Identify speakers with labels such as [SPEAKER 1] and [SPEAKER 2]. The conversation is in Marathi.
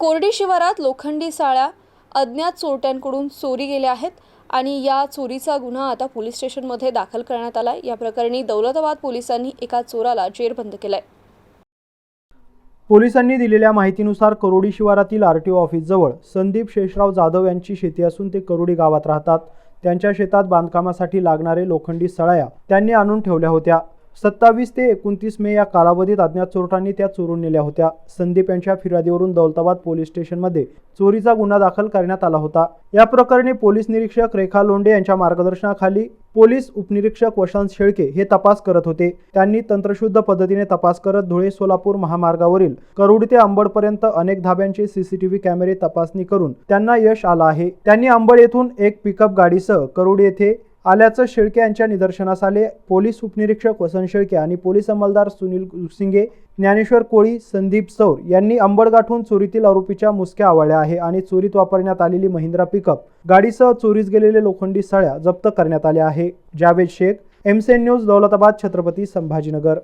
[SPEAKER 1] कोरडी शिवारात लोखंडी साळ्या अज्ञात चोरट्यांकडून चोरी गेल्या आहेत आणि या चोरीचा गुन्हा आता पोलीस स्टेशनमध्ये दाखल करण्यात आला या प्रकरणी दौलताबाद पोलिसांनी एका चोराला जेरबंद केलाय.
[SPEAKER 2] पोलिसांनी दिलेल्या माहितीनुसार करोडी शिवारातील आर टी ओ ऑफिसजवळ संदीप शेषराव जाधव यांची शेती असून ते करोडी गावात राहतात. त्यांच्या शेतात बांधकामासाठी लागणारे लोखंडी सळाया त्यांनी आणून ठेवल्या होत्या. सत्तावीस ते एकोणतीस मे या कालावधीत अज्ञात चोरटांनी त्या चोरून नेल्या होत्या. संदीप यांच्या फिर्यादीवरून दौलताबाद पोलीस स्टेशनमध्ये चोरीचा गुन्हा दाखल करण्यात आला होता. या प्रकरणी पोलीस निरीक्षक रेखा लोंडे यांच्या मार्गदर्शनाखाली पोलीस उपनिरीक्षक वसंत शेळके हे तपास करत होते. त्यांनी तंत्रशुद्ध पद्धतीने तपास करत धुळे सोलापूर महामार्गावरील करुड ते अंबडपर्यंत अनेक धाब्यांचे सीसीटीव्ही कॅमेरे तपासणी करून त्यांना यश आलं आहे. त्यांनी अंबड येथून एक पिकअप गाडीसह करुड येथे आल्याचं शेळके यांच्या निदर्शनास आले. पोलीस उपनिरीक्षक वसंत शेळके आणि पोलीस अंमलदार सुनील सिंगे ज्ञानेश्वर कोळी संदीप सौर यांनी अंबड गाठून चोरीतील आरोपीच्या मुसक्या आवळल्या आहे आणि चोरीत वापरण्यात आलेली महिंद्रा पिकअप गाडीसह चोरीस गेलेले लोखंडी सळ्या जप्त करण्यात आल्या आहे. Javed Shaikh MCN news Daulatabad Chhatrapati Sambhajinagar.